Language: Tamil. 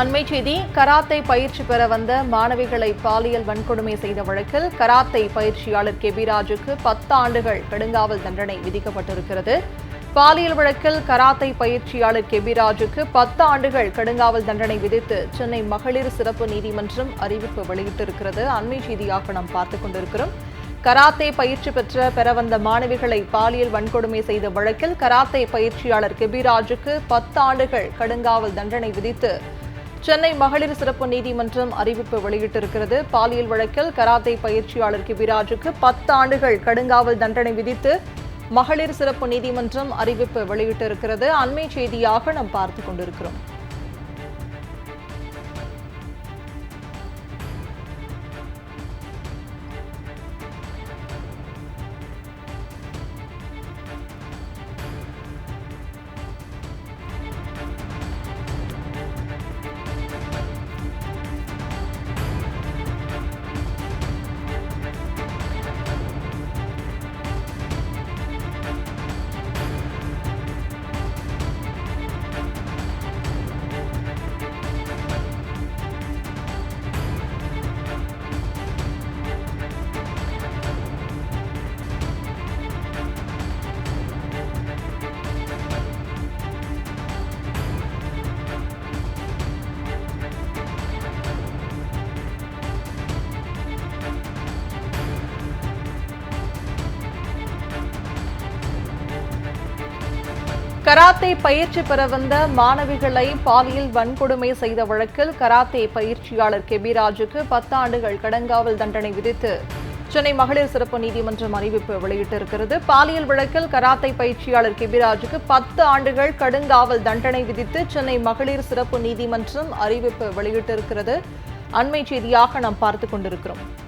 அண்மை செய்தி கராத்தை பயிற்சி பெற வந்த மாணவிகளை பாலியல் வன்கொடுமை செய்த வழக்கில் கராத்தை பயிற்சியாளர் கெபிராஜுக்கு பத்து ஆண்டுகள் கடுங்காவல் தண்டனை விதிக்கப்பட்டிருக்கிறது. பாலியல் வழக்கில் கராத்தை பயிற்சியாளர் கெபிராஜுக்கு பத்து ஆண்டுகள் கடுங்காவல் தண்டனை விதித்து சென்னை மகளிர் சிறப்பு நீதிமன்றம் அறிவிப்பு வெளியிட்டிருக்கிறது. அண்மை செய்தியாக நாம் பார்த்துக் கொண்டிருக்கிறோம். கராத்தே பயிற்சி பெற்ற பெற வந்த மாணவிகளை பாலியல் வன்கொடுமை செய்த வழக்கில் கராத்தே பயிற்சியாளர் கெபிராஜுக்கு பத்து ஆண்டுகள் கடுங்காவல் தண்டனை விதித்து சென்னை மகளிர் சிறப்பு நீதிமன்றம் அறிவிப்பு வெளியிட்டிருக்கிறது. பாலியல் வழக்கில் கராத்தே பயிற்சியாளர் கிபிராஜுக்கு பத்து ஆண்டுகள் கடுங்காவல் தண்டனை விதித்து மகளிர் சிறப்பு நீதிமன்றம் அறிவிப்பு வெளியிட்டிருக்கிறது. அண்மை செய்தியாக நாம் பார்த்துக் கொண்டிருக்கிறோம். கராத்தே பயிற்சி பெற வந்த மாணவிகளை பாலியல் வன்கொடுமை செய்த வழக்கில் கராத்தே பயிற்சியாளர் கெபிராஜுக்கு பத்து ஆண்டுகள் கடங்காவல் தண்டனை விதித்து சென்னை மகளிர் சிறப்பு நீதிமன்றம் அறிவிப்பு வெளியிட்டிருக்கிறது. பாலியல் வழக்கில் கராத்தே பயிற்சியாளர் கெபிராஜுக்கு பத்து ஆண்டுகள் கடுங்காவல் தண்டனை விதித்து சென்னை மகளிர் சிறப்பு நீதிமன்றம் அறிவிப்பு வெளியிட்டிருக்கிறது. அண்மை செய்தியாக நாம் பார்த்துக் கொண்டிருக்கிறோம்.